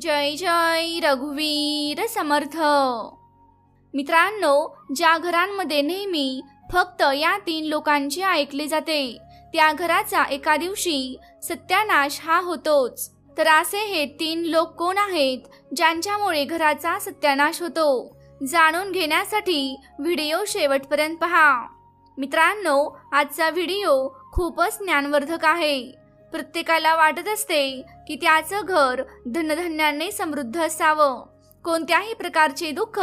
जय जय रघुवीर समर्थ. मित्रांनो ज्या घरांमध्ये नेहमी फक्त या तीन लोकांचे ऐकले जाते त्या घराचा एका दिवशी सत्यानाश हा होतोच. तर असे हे तीन लोक कोण आहेत ज्यांच्यामुळे घराचा सत्यानाश होतो जाणून घेण्यासाठी व्हिडिओ शेवटपर्यंत पहा. मित्रांनो आजचा व्हिडिओ खूपच ज्ञानवर्धक आहे. प्रत्येकाला वाटत असते की त्याचं घर धनधान्याने समृद्ध असावं. कोणत्याही प्रकारचे दुःख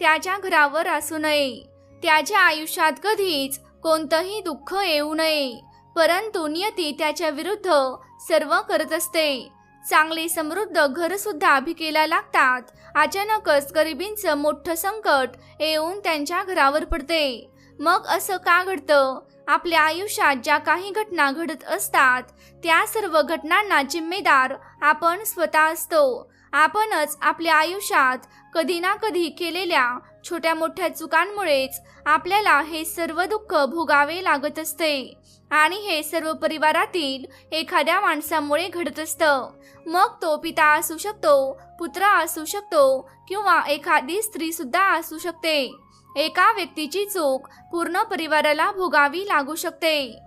त्याच्या घरावर असू नये. त्याच्या आयुष्यात कधीच कोणतंही दुःख येऊ नये. परंतु नियती त्याच्या विरुद्ध सर्व करत असते. चांगले समृद्ध घर सुद्धा भिकेला लागतात. अचानकच गरिबींचं मोठं संकट येऊन त्यांच्या घरावर पडते. मग असं का घडतं? आपल्या आयुष्यात ज्या काही घटना घडत असतात त्या सर्व घटनांना जिम्मेदार आपण स्वतः असतो. आपणच आपल्या आयुष्यात कधी ना कधी केलेल्या छोट्या मोठ्या चुकांमुळेच आपल्याला हे सर्व दुःख भोगावे लागत असते. आणि हे सर्व परिवारातील एखाद्या माणसामुळे घडत असतं. मग तो पिता असू शकतो पुत्र असू शकतो किंवा एखादी स्त्री सुद्धा असू शकते. एका व्यक्तीची चूक पूर्ण परिवाराला भोगावी लागू शकते.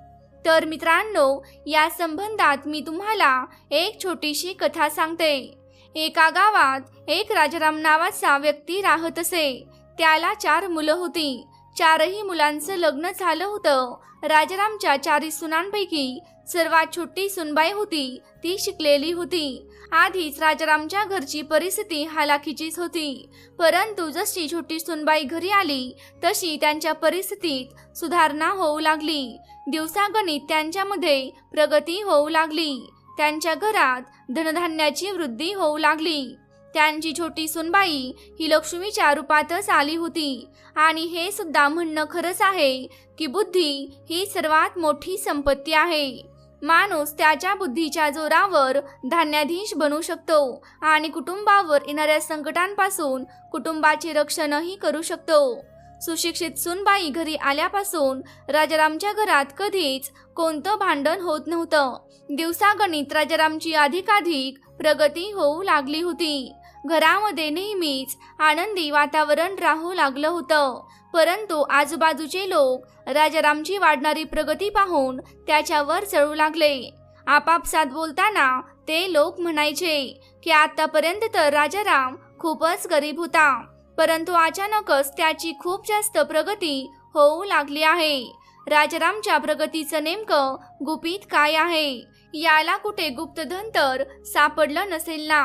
तर मित्रांनो या संबंधात मी तुम्हाला एक छोटीशी कथा सांगते. एका गावात एक राजाराम नावाचा व्यक्ती राहत असे. त्याला चार मुलं होती. चारही मुलांचं लग्न झालं होतं. राजारामच्या चारी सुनांपैकी सर्वात छोटी सुनबाई होती ती शिकलेली होती. आधीच राजारामच्या घरची परिस्थिती हालाखीचीच होती. परंतु जशी छोटी सुनबाई घरी आली तशी त्यांच्या परिस्थितीत सुधारणा होऊ लागली. दिवसागणित त्यांच्यामध्ये प्रगती होऊ लागली. त्यांच्या घरात धनधान्याची वृद्धी होऊ लागली. त्यांची छोटी सुनबाई ही लक्ष्मीच्या रूपातच आली होती. आणि हे सुद्धा म्हणणं खरंच आहे की बुद्धी ही सर्वात मोठी संपत्ती आहे. माणूस त्याच्या बुद्धीच्या जोरावर धान्याधीश बनू शकतो आणि कुटुंबावर येणाऱ्या संकटांपासून कुटुंबाचे रक्षणही करू शकतो. सुशिक्षित सुनबाई घरी आल्यापासून राजारामच्या घरात कधीच कोणतं भांडण होत नव्हतं. दिवसागणित राजारामची अधिकाधिक प्रगती होऊ लागली होती. घरामध्ये नेहमीच आनंदी वातावरण राहू लागलं होतं. परंतु आजूबाजूचे लोक राजारामची वाढणारी प्रगती पाहून त्याच्यावर चढू लागले. आपापसात बोलताना ते लोक म्हणायचे की आतापर्यंत तर राजाराम खूपच गरीब होता परंतु अचानकच त्याची खूप जास्त प्रगती होऊ लागली आहे. राजारामच्या प्रगतीचं नेमकं गुपित काय आहे? याला कुठे गुप्तधन तर सापडलं नसेल ना?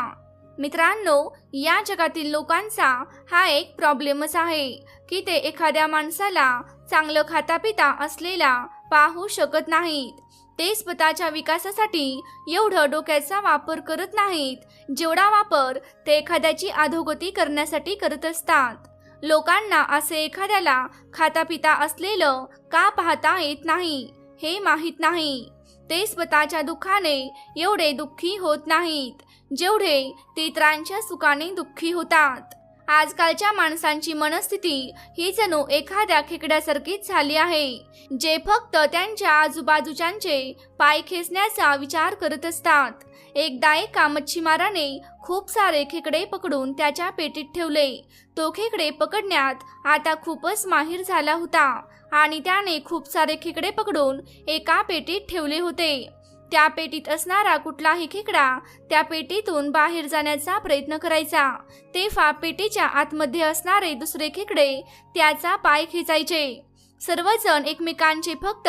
मित्रांनो या जगातील लोकांचा हा एक प्रॉब्लेमच आहे की ते एखाद्या माणसाला चांगलं खातापिता असलेला पाहू शकत नाहीत. ते स्वतःच्या विकासासाठी एवढं डोक्याचा वापर करत नाहीत जेवढा वापर ते एखाद्याची अधोगती करण्यासाठी करत असतात. लोकांना असे एखाद्याला खातापिता असलेलं का पाहता येत नाही हे माहीत नाही. ते स्वतःच्या दुःखाने एवढे दुःखी होत नाहीत जेवढे ते इतरांच्या सुखाने दुःखी होतात. आजकालच्या माणसांची मनस्थिती ही जणू एखाद्या खेकड्यासारखीच झाली आहे जे फक्त त्यांच्या आजूबाजूच्यांचे पाय खेचण्याचा विचार करत असतात. एकदा एका मच्छीमाराने खूप सारे खेकडे पकडून त्याच्या पेटीत ठेवले. तो खेकडे पकडण्यात आता खूपच माहीर झाला होता आणि त्याने खूप सारे खेकडे पकडून एका पेटीत ठेवले होते. त्या पेटीत असणारा कुठलाही खेकडा त्या पेटीतून बाहेर जाण्याचा प्रयत्न करायचा. तेव्हा पेटीच्या आतमध्ये असणारे दुसरे खेकडे त्याचा पाय खेचायचे. सर्वजण एकमेकांचे फक्त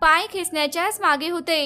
पाय खेचण्याच्याच मागे होते.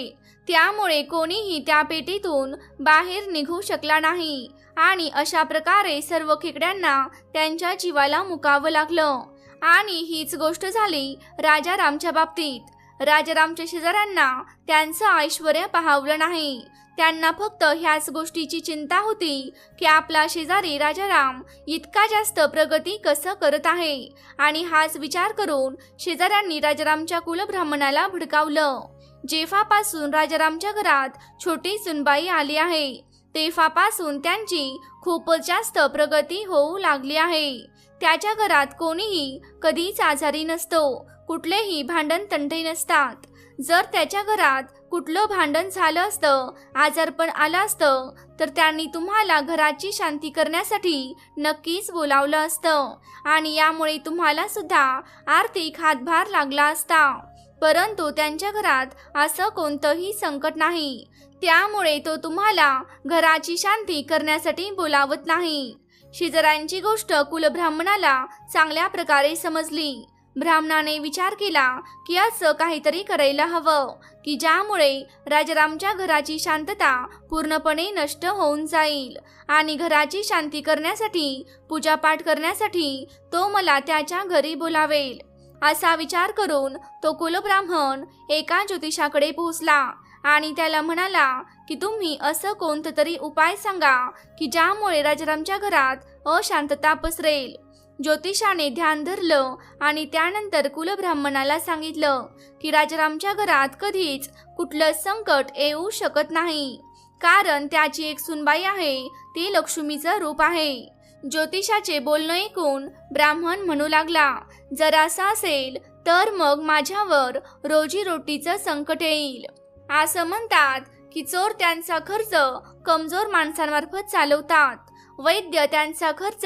त्यामुळे कोणीही त्या पेटीतून बाहेर निघू शकला नाही. आणि अशा प्रकारे सर्व खेकड्यांना त्यांच्या जीवाला मुकावं लागलं. आणि हीच गोष्ट झाली राजारामच्या बाबतीत. राजारामच्या शेजाऱ्यांना त्यांचं ऐश्वर पाहावलं नाही. त्यांना फक्त ह्याच गोष्टीची चिंता होती की आपला शेजारी राजाराम इतका जास्त प्रगती कसं करत आहे. आणि हाच विचार करून शेजाऱ्यांनी राजारामच्या कुलब्राह्मणाला भडकावलं. जेफापासून राजारामच्या घरात छोटी सुनबाई आली आहे तेफापासून त्यांची खूपच जास्त प्रगती होऊ लागली आहे. त्याच्या घरात कोणीही कधीच आजारी नसतो कुठलेही भांडण तंटे नसतात. जर त्याच्या घरात कुठलं भांडण झालं असतं आजारपण आलं असतं तर त्यांनी तुम्हाला घराची शांती करण्यासाठी नक्कीच बोलावलं असतं. आणि यामुळे तुम्हाला सुद्धा आर्थिक हातभार लागला असता. परंतु त्यांच्या घरात असं कोणतंही संकट नाही. त्यामुळे तो तुम्हाला घराची शांती करण्यासाठी बोलावत नाही. शेजाऱ्यांची गोष्ट कुलब्राह्मणाला चांगल्या प्रकारे समजली. ब्राह्मणाने विचार केला की असं काहीतरी करायला हवं की ज्यामुळे राजारामच्या घराची शांतता पूर्णपणे नष्ट होऊन जाईल आणि घराची शांती करण्यासाठी पूजापाठ करण्यासाठी तो मला त्याच्या घरी बोलावेल. असा विचार करून तो कुलब्राह्मण एका ज्योतिषाकडे पोहोचला आणि त्याला म्हणाला की तुम्ही असं कोणतं तरी उपाय सांगा की ज्यामुळे राजारामच्या घरात अशांतता पसरेल. ज्योतिषाने ध्यान धरलं आणि त्यानंतर कुलब्राह्मणाला सांगितलं की राजारामच्या घरात कधीच कुठलं संकट येऊ शकत नाही. कारण त्याची एक सुनबाई आहे ती लक्ष्मीचं रूप आहे. ज्योतिषाचे बोलणं ऐकून ब्राह्मण म्हणू लागला जर असेल तर मग माझ्यावर रोजीरोटीचं संकट येईल. असं म्हणतात की चोर त्यांचा खर्च कमजोर माणसांमार्फत चालवतात. वैद्य त्यांचा खर्च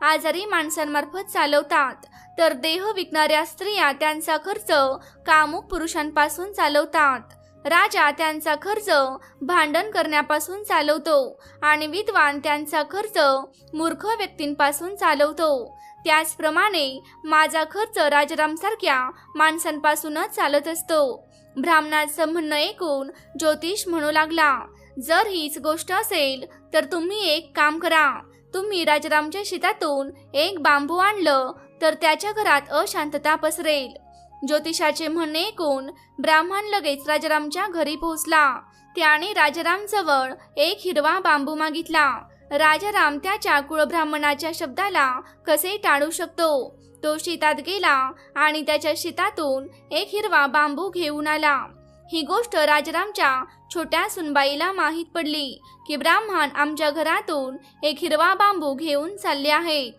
आजारी माणसांमार्फत चालवतात. तर देह विकणाऱ्या स्त्रिया त्यांचा खर्च कामुक पुरुषांपासून चालवतात. राजा त्यांचा खर्च भांडण करण्यापासून चालवतो आणि विद्वान त्यांचा खर्च मूर्ख व्यक्तींपासून चालवतो. त्याचप्रमाणे माझा खर्च राजारामसारख्या माणसांपासूनच चालत असतो. ब्राह्मणाचं म्हणणं ऐकून ज्योतिष म्हणू लागला जर हीच गोष्ट असेल तर तुम्ही एक काम करा. तुम्ही राजारामच्या शेतातून एक बांबू आणलं तर त्याच्या घरात अशांतता पसरेल. ज्योतिषाचे म्हणणे ऐकून ब्राह्मण लगेच राजारामच्या घरी पोहोचला. त्याने राजारामजवळ एक हिरवा बांबू मागितला. राजाराम त्याच्या कुळब्राह्मणाच्या शब्दाला कसे टाळू शकतो? तो शेतात गेला आणि त्याच्या शेतातून एक हिरवा बांबू घेऊन आला. ही गोष्ट राजारामच्या छोट्या सुनबाईला माहीत पडली की ब्राह्मण आमच्या घरातून एक हिरवा बांबू घेऊन चालले आहेत.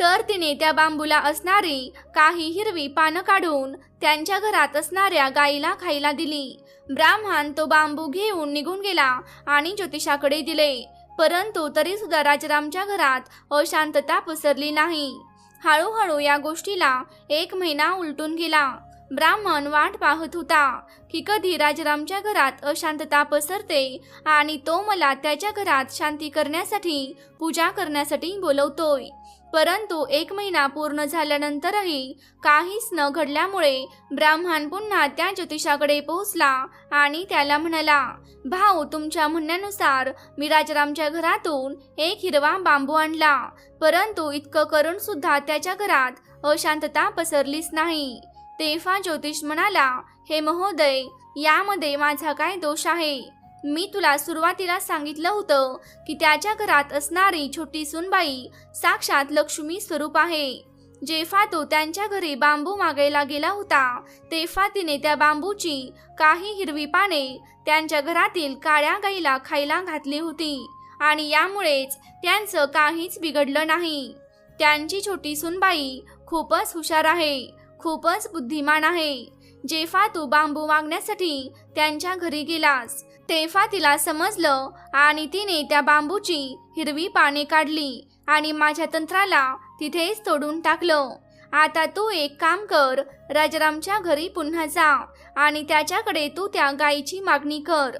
तर तिने त्या बांबूला असणारी काही हिरवी पानं काढून त्यांच्या घरात असणाऱ्या गाईला खायला दिली. ब्राह्मण तो बांबू घेऊन निघून गेला आणि ज्योतिषाकडे दिले. परंतु तरी सुद्धा राजारामच्या घरात अशांतता पसरली नाही. हळूहळू या गोष्टीला एक महिना उलटून गेला. ब्राह्मण वाट पाहत होता की कधी राजारामच्या घरात अशांतता पसरते आणि तो मला त्याच्या घरात शांती करण्यासाठी पूजा करण्यासाठी बोलवतोय. परंतु एक महिना पूर्ण झाल्यानंतरही काहीच न घडल्यामुळे ब्राह्मण पुन्हा त्या ज्योतिषाकडे पोहोचला आणि त्याला म्हणाला भाऊ तुमच्या म्हणण्यानुसार मी राजारामच्या घरातून एक हिरवा बांबू आणला परंतु इतकं करून सुद्धा त्याच्या घरात अशांतता पसरलीच नाही. तेव्हा ज्योतिष म्हणाला हे महोदय यामध्ये माझा काय दोष आहे? मी तुला सुरुवातीला सांगितलं होतं की त्याच्या घरात असणारी छोटी सुनबाई साक्षात लक्ष्मी स्वरूप आहे. जेव्हा तो त्यांच्या घरी बांबू मागायला गेला होता तेव्हा तिने त्या बांबूची काही हिरवी पाने त्यांच्या घरातील काळ्या गाईला खायला घातली होती आणि यामुळेच त्यांचं काहीच बिघडलं नाही. त्यांची छोटी सुनबाई खूपच हुशार आहे खूपच बुद्धिमान आहे. जेव्हा तू बांबू मागण्यासाठी त्यांच्या घरी गेलास तेव्हा तिला समजलं आणि तिने त्या बांबूची हिरवी पाने काढली आणि माझ्या तंत्राला तिथेच तोडून टाकलं. आता तू एक काम कर राजारामच्या घरी पुन्हा जा आणि त्याच्याकडे तू त्या गायीची मागणी कर.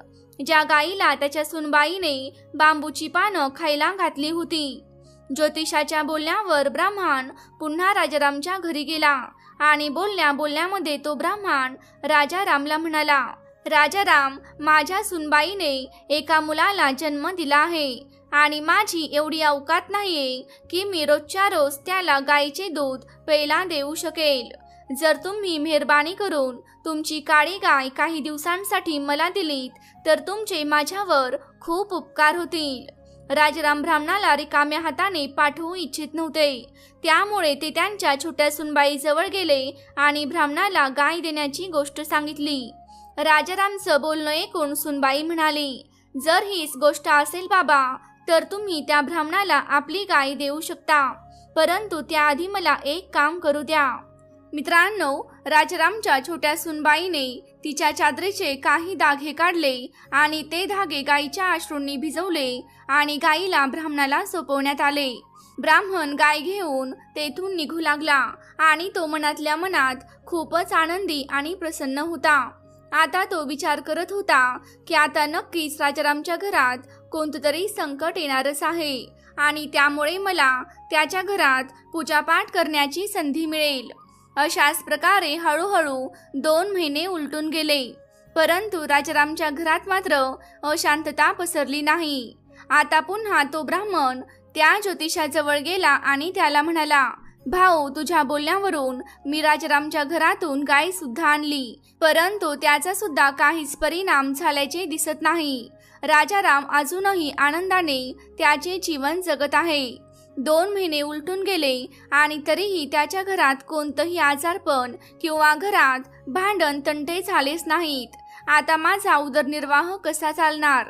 ज्या गायीला त्याच्या सुनबाईने बांबूची पानं खायला घातली होती. ज्योतिषाच्या बोलण्यावर ब्राह्मण पुन्हा राजारामच्या घरी गेला आणि बोलण्या बोलण्यामध्ये तो ब्राह्मण राजा रामला म्हणाला राजाराम माझ्या सुनबाईने एका मुलाला जन्म दिला आहे आणि माझी एवढी अवकात नाहीये की मी रोजच्या रोज त्याला गाईचे दूध प्यायला देऊ शकेल. जर तुम्ही मेहरबानी करून तुमची काळी गाय काही दिवसांसाठी मला दिलीत तर तुमचे माझ्यावर खूप उपकार होतील. राजाराम ब्राह्मणाला रिकाम्या हाताने पाठवू इच्छित नव्हते. त्यामुळे ते त्यांच्या छोट्या सुनबाईजवळ गेले आणि ब्राह्मणाला गाय देण्याची गोष्ट सांगितली. राजारामचं बोलणं ऐकून सुनबाई म्हणाली जर हीच गोष्ट असेल बाबा तर तुम्ही त्या ब्राह्मणाला आपली गाय देऊ शकता परंतु त्याआधी मला एक काम करू द्या. मित्रांनो राजारामच्या छोट्या सुनबाईने तिच्या चादरीचे काही दागे काढले आणि ते धागे गाईच्या अश्रूंनी भिजवले आणि गाईला ब्राह्मणाला सोपवण्यात आले. ब्राह्मण गाय घेऊन तेथून निघू लागला आणि तो मनातल्या मनात खूपच आनंदी आणि प्रसन्न होता. आता तो विचार करत होता की आता नक्कीच राजारामच्या घरात कोणतं तरी संकट येणारच आहे. आणि त्यामुळे मला त्याच्या घरात पूजापाठ करण्याची संधी मिळेल. अशाच प्रकारे हळूहळू दोन महिने उलटून गेले. परंतु राजारामच्या घरात मात्र अशांतता पसरली नाही. आता पुन्हा तो ब्राह्मण त्या ज्योतिषाजवळ गेला आणि त्याला म्हणाला भाऊ तुझ्या बोलण्यावरून मी राजारामच्या घरातून गाय सुद्धा आणली. परंतु त्याचा सुद्धा काहीच परिणाम झाल्याचे दिसत नाही. राजाराम अजूनही आनंदाने त्याचे जीवन जगत आहे. दोन महिने उलटून गेले आणि तरीही त्याच्या घरात कोणतंही आजारपण किंवा घरात भांडण तंटे झालेच नाहीत. आता माझा उदरनिर्वाह कसा चालणार?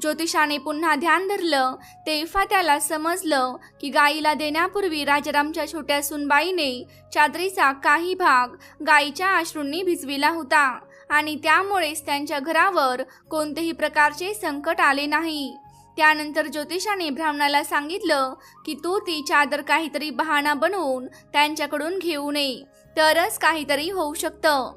ज्योतिषाने पुन्हा ध्यान धरलं तेव्हा त्याला समजलं की गाईला देण्यापूर्वी राजारामच्या छोट्या सुनबाईने चादरीचा काही भाग गाईच्या अश्रूंनी भिजविला होता आणि त्यामुळेच त्यांच्या घरावर कोणतेही प्रकारचे संकट आले नाही. त्यानंतर ज्योतिषाने ब्राह्मणाला सांगितलं की तू ती चादर काहीतरी बहाणा बनवून त्यांच्याकडून घेऊ नये तरच काहीतरी होऊ शकतं.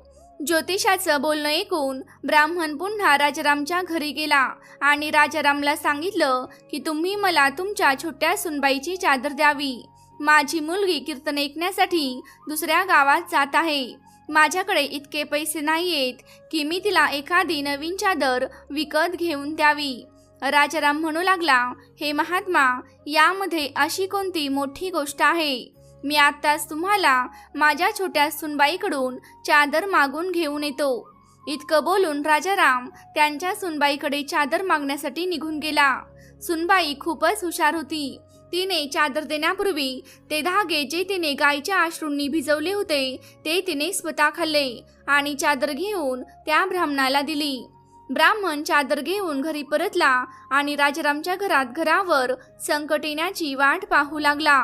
ज्योतिषाचं बोलणं ऐकून ब्राह्मण पुन्हा राजारामच्या घरी गेला आणि राजारामला सांगितलं की तुम्ही मला तुमच्या छोट्या सुनबाईची चादर द्यावी. माझी मुलगी कीर्तन ऐकण्यासाठी दुसऱ्या गावात जात आहे. माझ्याकडे इतके पैसे नाहीयेत की मी तिला एखादी नवीन चादर विकत घेऊन द्यावी. राजाराम म्हणू लागला हे महात्मा यामध्ये अशी कोणती मोठी गोष्ट आहे? मी आत्ताच तुम्हाला माझ्या छोट्या सुनबाईकडून चादर मागून घेऊन येतो. इतकं बोलून राजाराम त्यांच्या सुनबाईकडे चादर मागण्यासाठी निघून गेला. सुनबाई खूपच हुशार होती. तिने चादर देण्यापूर्वी ते धागे जे तिने गायच्या आश्रूंनी भिजवले होते ते तिने स्वतः खाल्ले आणि चादर घेऊन त्या ब्राह्मणाला दिली. ब्राह्मण चादर घेऊन घरी परतला आणि राजारामच्या घरात घरावर संकट येण्याची वाट पाहू लागला.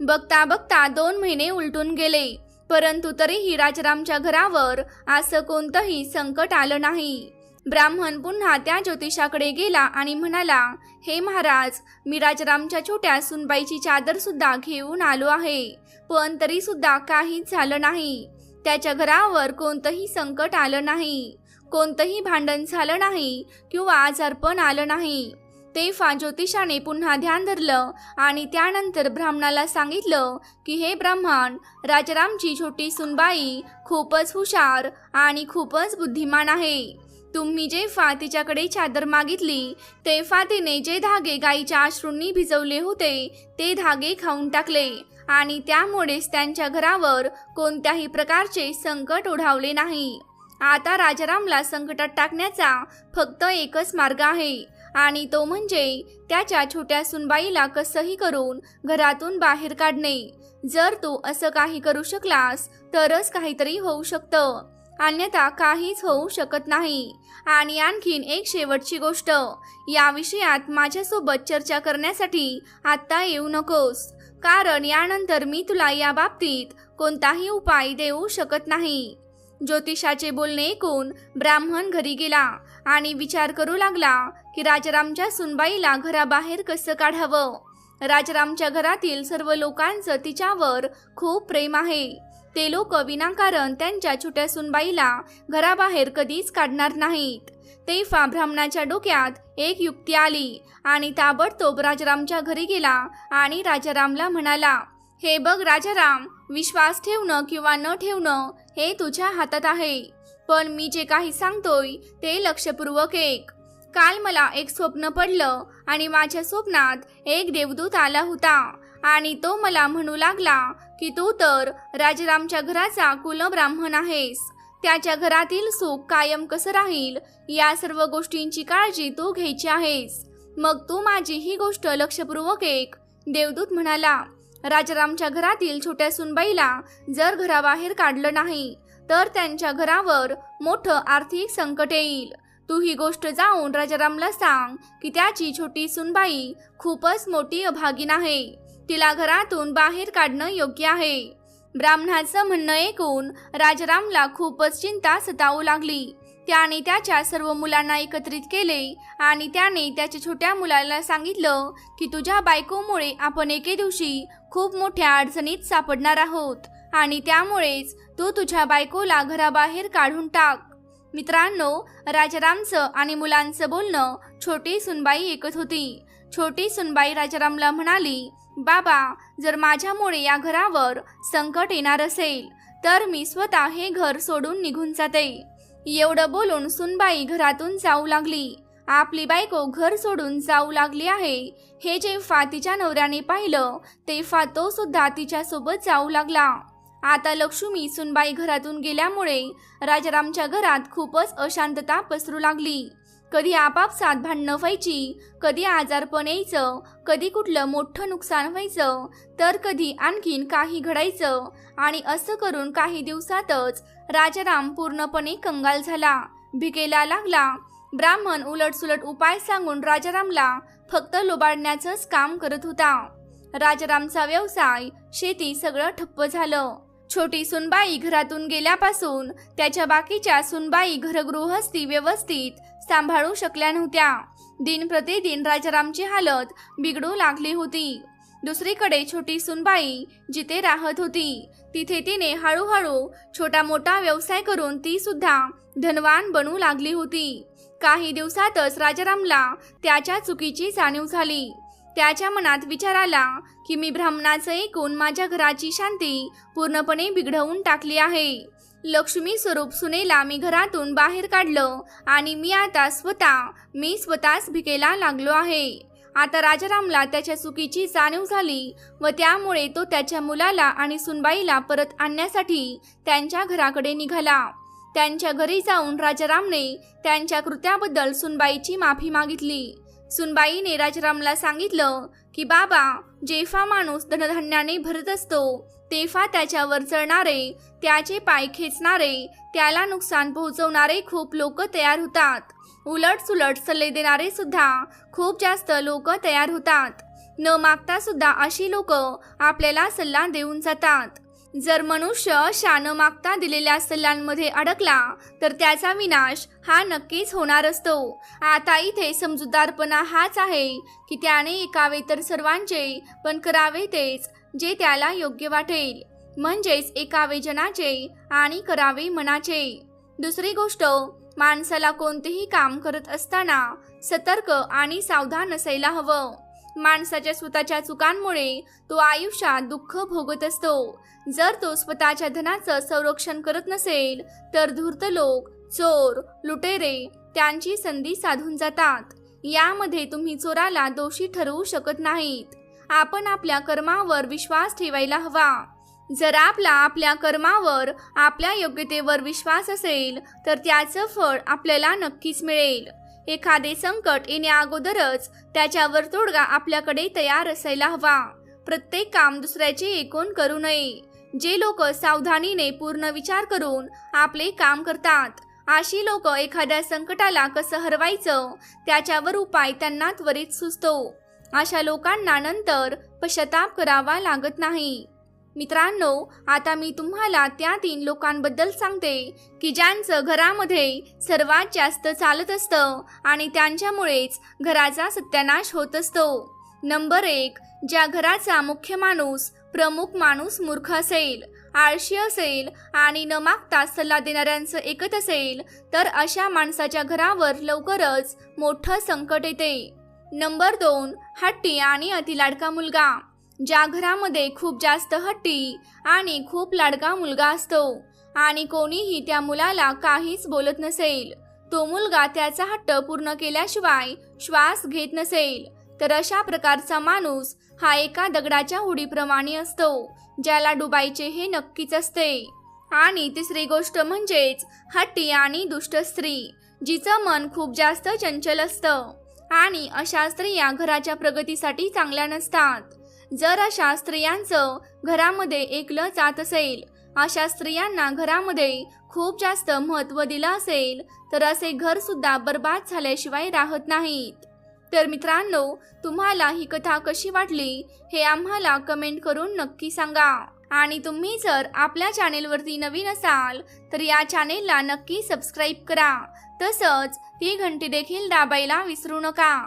बघता बघता दोन महिने उलटून गेले. परंतु तरीही राजारामच्या घरावर असं कोणतंही संकट आलं नाही. ब्राह्मण पुन्हा त्या ज्योतिषाकडे गेला आणि म्हणाला हे महाराज मी राजारामच्या छोट्या सुनबाईची चादर सुद्धा घेऊन आलो आहे. पण तरी सुद्धा काहीच झालं नाही. त्याच्या घरावर कोणतंही संकट आलं नाही. कोणतंही भांडण झालं नाही किंवा आजारपण आलं नाही. तेव्हा ज्योतिषाने पुन्हा ध्यान धरलं आणि त्यानंतर ब्राह्मणाला सांगितलं की हे ब्राह्मण राजारामची छोटी सुनबाई खूपच हुशार आणि खूपच बुद्धिमान आहे. तुम्ही जेव्हा तिच्याकडे चादर मागितली तेव्हा तिने जे धागे गाईच्या अश्रूंनी भिजवले होते ते धागे खाऊन टाकले आणि त्यामुळेच त्यांच्या घरावर कोणत्याही प्रकारचे संकट ओढावले नाही. आता राजारामला संकटात टाकण्याचा फक्त एकच मार्ग आहे. आणि तो म्हणजे त्याच्या छोट्या सुनबाईला कसंही करून घरातून बाहेर काढणे. जर तू असं काही करू शकलास तरच काहीतरी होऊ शकतं. अन्यथा काहीच होऊ शकत नाही. आणि आणखीन एक शेवटची गोष्ट या विषयात माझ्यासोबत चर्चा करण्यासाठी आत्ता येऊ नकोस. कारण यानंतर मी तुला या बाबतीत कोणताही उपाय देऊ शकत नाही. ज्योतिषाचे बोलणे ऐकून ब्राह्मण घरी गेला आणि विचार करू लागला की राजारामच्या सुनबाईला घराबाहेर कसं काढावं? राजारामच्या घरातील सर्व लोकांचं तिच्यावर खूप प्रेम आहे. ते लोक विनाकारण त्यांच्या छोट्या सुनबाईला घराबाहेर कधीच काढणार नाहीत. तेव्हा ब्राह्मणाच्या डोक्यात एक युक्ती आली आणि ताबडतोब राजारामच्या घरी गेला आणि राजारामला म्हणाला हे बघ राजाराम विश्वास ठेवणं किंवा न ठेवणं हे तुझ्या हातात आहे. पण मी जे काही सांगतोय ते लक्षपूर्वक एक काल मला एक स्वप्न पडलं आणि माझ्या स्वप्नात एक देवदूत आला होता. आणि तो मला म्हणू लागला की तू तर राजारामच्या घराचा कुलब्राह्मण आहेस. त्याच्या घरातील सुख कायम कसं राहील या सर्व गोष्टींची काळजी तू घ्यायची आहेस. मग तू माझी ही गोष्ट लक्षपूर्वक एक देवदूत म्हणाला राजारामच्या घरातील छोट्या सुनबाईला जर घराबाहेर काढलं नाही तर त्यांच्या घरावर मोठं आर्थिक संकट येईल. तू ही गोष्ट जाऊन राजारामला सांग की त्याची छोटी सुनबाई खूपच मोठी अभागीन आहे. तिला घरातून बाहेर काढणं योग्य आहे. ब्राह्मणाचं म्हणणं ऐकून राजारामला खूपच चिंता सतावू लागली. त्याने त्याच्या सर्व मुलांना एकत्रित केले आणि त्याने त्याच्या छोट्या मुलाला सांगितलं की तुझ्या बायकोमुळे आपण एके दिवशी खूप मोठ्या अडचणीत सापडणार आहोत आणि त्यामुळेच तू तुझ्या बायकोला घराबाहेर काढून टाक. मित्रांनो राजारामचं आणि मुलांचं बोलणं छोटी सुनबाई ऐकत होती. छोटी सुनबाई राजारामला म्हणाली बाबा जर माझ्यामुळे या घरावर संकट येणार असेल तर मी स्वतः हे घर सोडून निघून जाते. एवढं बोलून सुनबाई घरातून जाऊ लागली. आपली बायको घर सोडून जाऊ लागली आहे. हे जेव्हा तिच्या नवऱ्याने पाहिलं तेव्हा तो सुद्धा तिच्यासोबत जाऊ लागला. आता लक्ष्मी सुनबाई घरातून गेल्यामुळे राजारामच्या घरात खूपच अशांतता पसरू लागली. कधी आपापसात भांडणं व्हायची कधी आजारपण यायचं कधी कुठलं मोठं नुकसान व्हायचं तर कधी आणखीन काही घडायचं आणि असं करून काही दिवसातच राजाराम पूर्णपणे कंगाल झाला. भिकेला लागला. ब्राह्मण उलटसुलट उपाय सांगून राजारामला फक्त लोबाडण्याचंच काम करत होता. राजारामचा व्यवसाय शेती सगळं ठप्प झालं. छोटी सुनबाई घरातून गेल्यापासून त्याच्या बाकीच्या सुनबाई घरगृहस्थी व्यवस्थित सांभाळू शकल्या नव्हत्या. दिन प्रतिदिन राजारामची हालत बिघडू लागली होती. दुसरीकडे छोटी सुनबाई जिथे राहत होती तिथे तिने हळूहळू छोटा मोठा व्यवसाय करून ती सुद्धा धनवान बनू लागली होती. काही दिवसातच राजारामला त्याच्या चुकीची जाणीव झाली. त्याच्या मनात विचार आला की मी ब्राह्मणाचं ऐकून माझ्या घराची शांती पूर्णपणे बिघडवून टाकली आहे. लक्ष्मी स्वरूप सुनेला मी घरातून बाहेर काढलं आणि मी आता स्वतः मी स्वतःच भिकेला लागलो आहे. आता राजारामला त्याच्या चुकीची जाणीव झाली व त्यामुळे तो त्याच्या मुलाला आणि सुनबाईला परत आणण्यासाठी त्यांच्या घराकडे निघाला. त्यांच्या घरी जाऊन राजारामने त्यांच्या कृत्याबद्दल सुनबाईची माफी मागितली. सुनबाईने राजारामला सांगितलं की बाबा जेफा माणूस धनधान्याने भरत असतो तेव्हा त्याच्यावर चढणारे त्याचे पाय खेचणारे त्याला नुकसान पोहोचवणारे खूप लोक तयार होतात. उलट सुलट सल्ले देणारे सुद्धा खूप जास्त लोक तयार होतात. न मागता सुद्धा अशी लोक आपल्याला सल्ला देऊन जातात. जर मनुष्य शान मागता दिलेल्या सल्ल्यांमध्ये अडकला तर त्याचा विनाश हा नक्कीच होणार असतो. आता इथे समजूतदारपणा हाच आहे की त्याने ऐकावे तर सर्वांचे पण करावे तेच जे त्याला योग्य वाटेल. म्हणजेच एकावे जनाचे आणि करावे मनाचे. दुसरी गोष्ट माणसाला कोणतेही काम करत असताना सतर्क आणि सावधान असायला हवं. माणसाच्या स्वतःच्या चुकांमुळे तो आयुष्यात दुःख भोगत असतो. जर तो स्वतःच्या धनाचं संरक्षण करत नसेल तर धूर्त लोक चोर लुटेरे त्यांची संधी साधून जातात. यामध्ये तुम्ही चोराला दोषी ठरवू शकत नाहीत. आपण आपल्या कर्मावर विश्वास ठेवायला हवा. जर आपला आपल्या कर्मावर आपल्या योग्यतेवर विश्वास असेल तर त्याचं फळ आपल्याला नक्कीच मिळेल. एखादे संकट येण्या अगोदरच त्याच्यावर तोडगा आपल्याकडे तयार असायला हवा. प्रत्येक काम दुसऱ्याचे एकूण करू नये. जे लोक सावधानीने पूर्ण विचार करून आपले काम करतात अशी लोक एखाद्या संकटाला कसं हरवायचं त्याच्यावर उपाय त्यांना त्वरित सुचतो. अशा लोकांना नंतर पश्चाताप करावा लागत नाही. मित्रांनो आता मी तुम्हाला त्या तीन लोकांबद्दल सांगते की ज्यांचं घरामध्ये सर्वात जास्त चालत असतं आणि त्यांच्यामुळेच घराचा सत्यानाश होत असतो. नंबर एक ज्या घराचा मुख्य माणूस प्रमुख माणूस मूर्ख असेल आळशी असेल आणि न मागता सल्ला देणाऱ्यांचं एकत असेल तर अशा माणसाच्या घरावर लवकरच मोठं संकट येते. नंबर दोन हट्टी आणि अतिलाडका मुलगा. ज्या घरामध्ये खूप जास्त हट्टी आणि खूप लाडका मुलगा असतो आणि कोणीही त्या मुलाला काहीच बोलत नसेल तो मुलगा त्याचा हट्ट पूर्ण केल्याशिवाय श्वास घेत नसेल तर अशा प्रकारचा माणूस हा एका दगडाच्या उडीप्रमाणे असतो ज्याला डुबायचे हे नक्कीच असते. आणि तिसरी गोष्ट म्हणजेच हट्टी आणि दुष्ट स्त्री जिचं मन खूप जास्त चंचल असतं आणि अशा स्त्रिया घराच्या प्रगतीसाठी चांगल्या नसतात. जर अशा स्त्रियांचं घरामध्ये एकलं जात असेल. अशा स्त्रियांना घरामध्ये खूप जास्त महत्त्व दिलं असेल तर असे घर सुद्धा बर्बाद झाल्याशिवाय राहत नाहीत. तर मित्रांनो तुम्हाला ही कथा कशी वाटली हे आम्हाला कमेंट करून नक्की सांगा. आणि तुम्ही जर आपल्या चॅनेलवरती नवीन असाल तर या चॅनेलला नक्की सबस्क्राईब करा. तसंच ती घंटी देखील दाबायला विसरू नका.